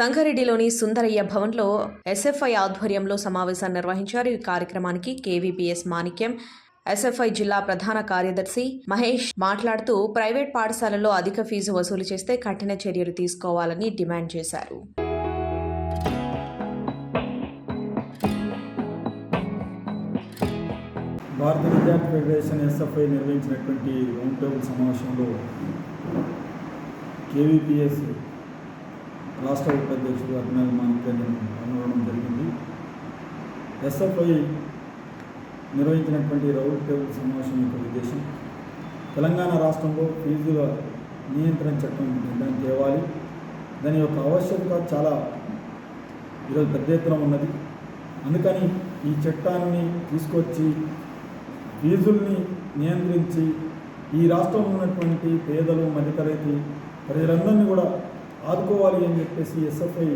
సంగారెడ్డిలోని సుందరయ్య భవన్లో ఎస్ఎఫ్ఐ ఆధ్వర్యంలో సమావేశాన్ని నిర్వహించారు. ఈ కార్యక్రమానికి కేవీపీఎస్ మాణిక్యం ఎస్ఎఫ్ఐ జిల్లా ప్రధాన కార్యదర్శి మహేష్ మాట్లాడుతూ ప్రైవేట్ పాఠశాలల్లో అధిక ఫీజు వసూలు చేస్తే కఠిన చర్యలు తీసుకోవాలని డిమాండ్ చేశారు. భారత విద్యార్థి ఫెడరేషన్ ఎస్ఎఫ్ఐ నిర్వహించినటువంటి రౌండ్ టేబుల్ సమావేశంలో కేవీపీఎస్ రాష్ట్ర ఉపాధ్యక్షుడు అభినవ్ మాణిక్యాన్ని పాల్గొనడం జరిగింది. ఎస్ఎఫ్ఐ నిర్వహించినటువంటి రౌండ్ టేబుల్ సమావేశం యొక్క ఉద్దేశం తెలంగాణ రాష్ట్రంలో ఫీజుల నియంత్రణ చట్టం నిర్ణయం తేవాలి. దాని యొక్క ఆవశ్యకత చాలా ఈరోజు పెద్ద ఎత్తున ఉన్నది. అందుకని ఈ చట్టాన్ని తీసుకొచ్చి ఫీజుల్ని నియంత్రించి ఈ రాష్ట్రంలో ఉన్నటువంటి పేదలు మధ్యతరగతి ప్రజలందరినీ కూడా ఆదుకోవాలి అని చెప్పేసి ఎస్ఎఫ్ఐ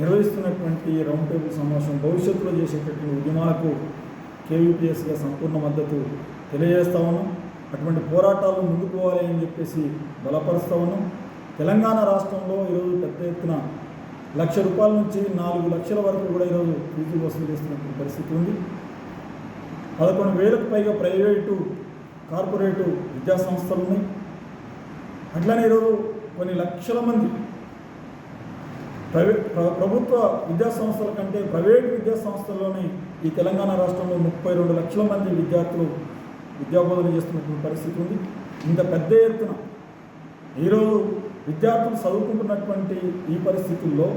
నిర్వహిస్తున్నటువంటి రౌండ్ టేబుల్ సమావేశం భవిష్యత్తులో చేసేటటువంటి ఉద్యమాలకు కేవీపీఎస్గా సంపూర్ణ మద్దతు తెలియజేస్తా ఉన్నాం. అటువంటి పోరాటాలు ముందుకు పోవాలి అని చెప్పేసి బలపరుస్తా ఉన్నాం. తెలంగాణ రాష్ట్రంలో ఈరోజు పెద్ద ఎత్తున లక్ష రూపాయల నుంచి నాలుగు లక్షల వరకు కూడా ఈరోజు ఫీజులు వసూలు చేస్తున్నటువంటి పరిస్థితి ఉంది. పదకొండు వేలకు పైగా ప్రైవేటు కార్పొరేటు విద్యా సంస్థలు ఉన్నాయి. అట్లనే ఈరోజు కొన్ని లక్షల మంది ప్రైవేట్ ప్రభుత్వ విద్యా సంస్థల కంటే ప్రైవేట్ విద్యా సంస్థల్లోనే ఈ తెలంగాణ రాష్ట్రంలో ముప్పై రెండు లక్షల మంది విద్యార్థులు విద్యాబోధన చేస్తున్నటువంటి పరిస్థితి ఉంది. ఇంత పెద్ద ఎత్తున ఈరోజు విద్యార్థులు చదువుకుంటున్నటువంటి ఈ పరిస్థితుల్లో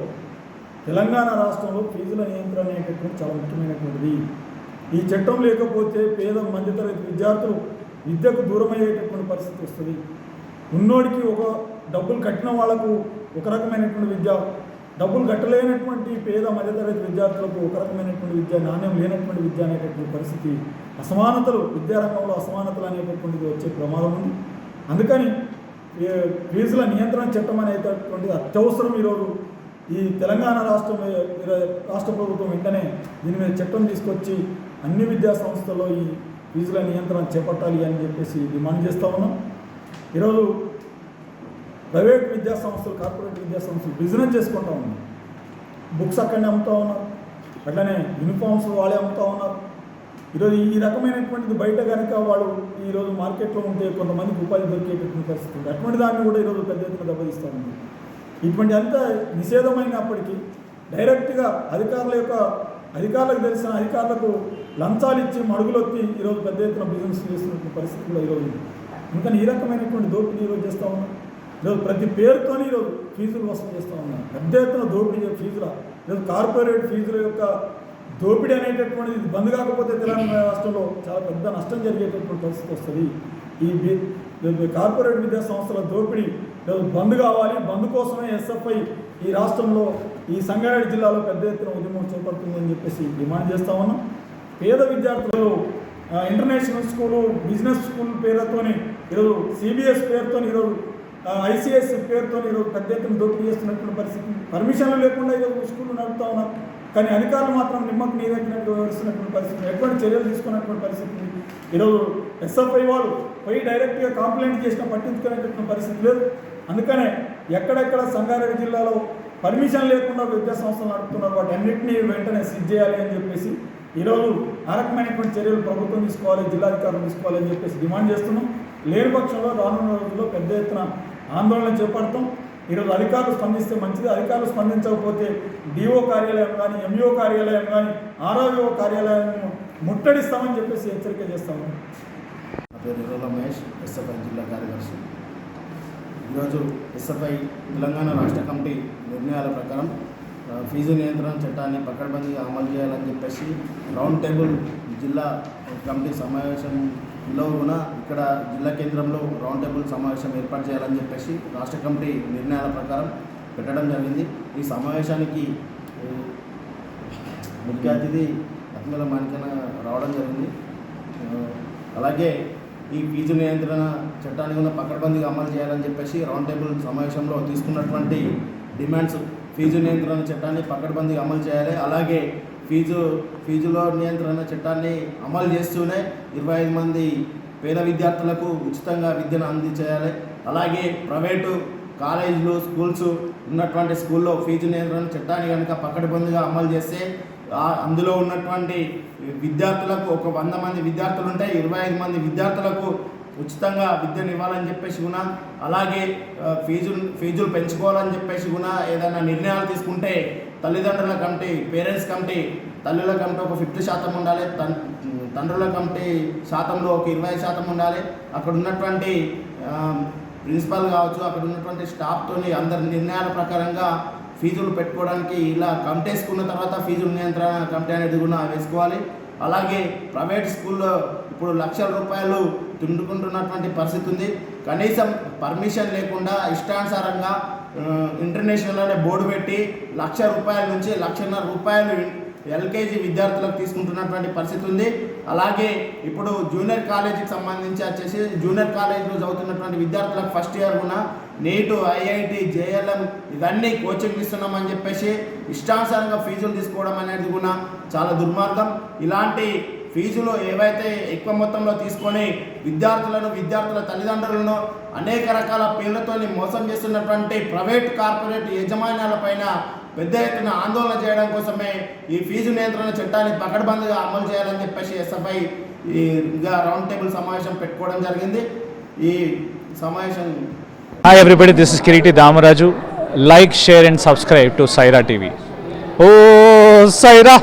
తెలంగాణ రాష్ట్రంలో ఫీజుల నియంత్రణ అనేటటువంటి చాలా ముఖ్యమైనటువంటిది. ఈ చట్టం లేకపోతే పేద మధ్యతరగతి విద్యార్థులు విద్యకు దూరమయ్యేటటువంటి పరిస్థితి వస్తుంది. ఉన్నోడికి ఒక డబ్బులు కట్టిన వాళ్ళకు ఒక రకమైనటువంటి విద్య డబ్బులు కట్టలేనటువంటి పేద మధ్యతరగతి విద్యార్థులకు ఒక రకమైనటువంటి విద్య నాణ్యం లేనటువంటి విద్య అనేటటువంటి పరిస్థితి అసమానతలు విద్యారంగంలో అసమానతలు అనేటటువంటిది వచ్చే ప్రమాదం ఉంది. అందుకని ఫీజుల నియంత్రణ చట్టం అనేటటువంటిది అత్యవసరం ఈరోజు ఈ తెలంగాణ రాష్ట్రం రాష్ట్ర ప్రభుత్వం వెంటనే దీని మీద చట్టం తీసుకొచ్చి అన్ని విద్యా సంస్థల్లో ఈ ఫీజుల నియంత్రణ చేపట్టాలి అని చెప్పేసి డిమాండ్ చేస్తూ ఉన్నాం. ఈరోజు ప్రైవేట్ విద్యా సంస్థలు కార్పొరేట్ విద్యా సంస్థలు బిజినెస్ చేసుకుంటా ఉన్నారు. బుక్స్ అక్కడనే అమ్ముతూ ఉన్నారు. అట్లనే యూనిఫామ్స్ వాళ్ళే అమ్ముతూ ఉన్నారు. ఈరోజు ఈ రకమైనటువంటిది బయట కనుక వాళ్ళు ఈరోజు మార్కెట్లో ఉంటే కొంతమందికి ఉపాధి దొరికేటటువంటి పరిస్థితి ఉంది. అటువంటి దాన్ని కూడా ఈరోజు పెద్ద ఎత్తున దెబ్బతీస్తూ ఉంది. ఇటువంటి అంతా నిషేధమైనప్పటికీ డైరెక్ట్గా అధికారుల యొక్క అధికారులకు తెలిసిన అధికారులకు లంచాలు ఇచ్చి మడుగులొత్తి ఈరోజు పెద్ద ఎత్తున బిజినెస్ చేస్తున్నటువంటి పరిస్థితి కూడా ఈరోజు ఉంది. అందుకని ఈ రకమైనటువంటి దోపిడీ ఈరోజు చేస్తూ ఉన్నాం లేదు ప్రతి పేరుతోని ఈరోజు ఫీజులు వసూలు చేస్తూ ఉన్నారు పెద్ద ఎత్తున దోపిడీ ఫీజుల? లేదు కార్పొరేట్ ఫీజుల యొక్క దోపిడీ అనేటటువంటిది ఇది బంద్ కాకపోతే తెలంగాణ రాష్ట్రంలో చాలా పెద్ద నష్టం జరిగేటటువంటి పరిస్థితి వస్తుంది. ఈ కార్పొరేట్ విద్యా సంస్థల దోపిడీ లేదు బంద్ కావాలి. బంద్ కోసమే ఎస్ఎఫ్ఐ ఈ రాష్ట్రంలో ఈ సంగారెడ్డి జిల్లాలో పెద్ద ఎత్తున ఉద్యమం చేపడుతుందని చెప్పేసి డిమాండ్ చేస్తా ఉన్నాం. పేద విద్యార్థులు ఇంటర్నేషనల్ స్కూలు బిజినెస్ స్కూల్ పేరుతోని ఈరోజు సిబిఎస్ పేరుతో ఈరోజు ఐసీఎస్ పేరుతో ఈరోజు పెద్ద ఎత్తున దోపిడీ చేస్తున్నటువంటి పరిస్థితి. పర్మిషన్లు లేకుండా ఈరోజు స్కూళ్ళు నడుపుతా ఉన్నాం కానీ అధికారులు మాత్రం నిమ్మకు నీరెక్కినట్టు వ్యవహరిస్తున్నటువంటి పరిస్థితి. ఎటువంటి చర్యలు తీసుకున్నటువంటి పరిస్థితి. ఈరోజు ఎస్ఎఫ్ఐ వాళ్ళు పోయి డైరెక్ట్గా కంప్లైంట్ చేసినా పట్టించుకునేటటువంటి పరిస్థితి లేదు. అందుకనే ఎక్కడెక్కడ సంగారెడ్డి జిల్లాలో పర్మిషన్ లేకుండా విద్యా సంస్థలు నడుపుతున్నారు వాటి అన్నింటినీ వెంటనే సిద్ధ చేయాలి అని చెప్పేసి ఈరోజు ఆ రకమైనటువంటి చర్యలు ప్రభుత్వం తీసుకోవాలి జిల్లాధికారులు తీసుకోవాలి అని చెప్పేసి డిమాండ్ చేస్తున్నాం. లేని పక్షంలో రానున్న రోజుల్లో పెద్ద ఎత్తున ఆందోళన చేపడతాం. ఈరోజు అధికారులు స్పందిస్తే మంచిది. అధికారులు స్పందించకపోతే డిఓ కార్యాలయం కానీ ఎంఈఓ కార్యాలయం కానీ ఆర్ఆర్ఓ కార్యాలయం ముట్టడిస్తామని చెప్పేసి హెచ్చరిక చేస్తాము నా పేరు మహేష్ ఎస్ఎఫ్ఐ జిల్లా కార్యదర్శి. ఈరోజు ఎస్ఎఫ్ఐ తెలంగాణ రాష్ట్ర కమిటీ నిర్ణయాల ప్రకారం ఫీజు నియంత్రణ చట్టాన్ని పకడ్బందీగా అమలు చేయాలని చెప్పేసి రౌండ్ టేబుల్ జిల్లా కమిటీ సమావేశంలో కూడా ఇక్కడ జిల్లా కేంద్రంలో రౌండ్ టేబుల్ సమావేశం ఏర్పాటు చేయాలని చెప్పేసి రాష్ట్ర కమిటీ నిర్ణయాల ప్రకారం పెట్టడం జరిగింది. ఈ సమావేశానికి ముఖ్య అతిథి అత్మల మాణికన రావడం జరిగింది. అలాగే ఈ ఫీజు నియంత్రణ చట్టాన్ని కూడా పకడ్బందీగా అమలు చేయాలని చెప్పేసి రౌండ్ టేబుల్ సమావేశంలో తీసుకున్నటువంటి డిమాండ్స్ ఫీజు నియంత్రణ చట్టాన్ని పకడ్బందీగా అమలు చేయాలి. అలాగే ఫీజు ఫీజులో నియంత్రణ చట్టాన్ని అమలు చేస్తూనే ఇరవై ఐదు మంది పేద విద్యార్థులకు ఉచితంగా విద్యను అందించేయాలి. అలాగే ప్రైవేటు కాలేజీలు స్కూల్స్ ఉన్నటువంటి స్కూల్లో ఫీజు నియంత్రణ చట్టాన్ని కనుక పకడ్బందీగా అమలు చేస్తే అందులో ఉన్నటువంటి విద్యార్థులకు ఒక వంద మంది విద్యార్థులు ఉంటే ఇరవై ఐదు మంది విద్యార్థులకు ఉచితంగా విద్యను ఇవ్వాలని చెప్పేసి కూడా అలాగే ఫీజులు ఫీజులు పెంచుకోవాలని చెప్పేసి కూడా ఏదైనా నిర్ణయాలు తీసుకుంటే తల్లిదండ్రుల కమిటీ పేరెంట్స్ కమిటీ తల్లుల కమిటీ ఒక ఫిఫ్టీ శాతం ఉండాలి తన్ తండ్రుల కమిటీ శాతంలో ఒక ఇరవై శాతం ఉండాలి. అక్కడ ఉన్నటువంటి ప్రిన్సిపల్ కావచ్చు అక్కడ ఉన్నటువంటి స్టాఫ్తోని అందరి నిర్ణయాల ప్రకారంగా ఫీజులు పెట్టుకోవడానికి ఇలా కమిటేసుకున్న తర్వాత ఫీజుల నియంత్రణ కమిటీ అనేది కూడా వేసుకోవాలి. అలాగే ప్రైవేట్ స్కూల్లో ఇప్పుడు లక్షల రూపాయలు తుండుకుంటున్నటువంటి పరిస్థితి ఉంది. కనీసం పర్మిషన్ లేకుండా ఇష్టానుసారంగా ఇంటర్నేషనల్ అనే బోర్డు పెట్టి లక్ష రూపాయల నుంచి లక్షన్నర రూపాయలు ఎల్కేజీ విద్యార్థులకు తీసుకుంటున్నటువంటి పరిస్థితి ఉంది. అలాగే ఇప్పుడు జూనియర్ కాలేజీకి సంబంధించి వచ్చేసి జూనియర్ కాలేజీలో చదువుతున్నటువంటి విద్యార్థులకు ఫస్ట్ ఇయర్ కూడా నీటు ఐఐటి జేఎల్ఎం ఇవన్నీ కోచింగ్ ఇస్తున్నామని చెప్పేసి ఇష్టానుసారంగా ఫీజులు తీసుకోవడం అనేది కూడా చాలా దుర్మార్గం. ఇలాంటి ఫీజులు ఏవైతే ఎక్కువ మొత్తంలో తీసుకొని విద్యార్థులను విద్యార్థుల తల్లిదండ్రులను అనేక రకాల పేర్లతోని మోసం చేస్తున్నటువంటి ప్రైవేట్ కార్పొరేట్ యజమాన్యాలపైన పెద్ద ఎత్తున ఆందోళన చేయడం కోసమే ఈ ఫీజు నియంత్రణ చట్టాన్ని పకడ్బందీగా అమలు చేయాలని చెప్పేసి ఎస్ఎఫ్ఐ ఈ రౌండ్ టేబుల్ సమావేశం పెట్టుకోవడం జరిగింది. ఈ సమావేశం hi everybody this is Kiriti Damaraju like share and subscribe to Saira TV oh Saira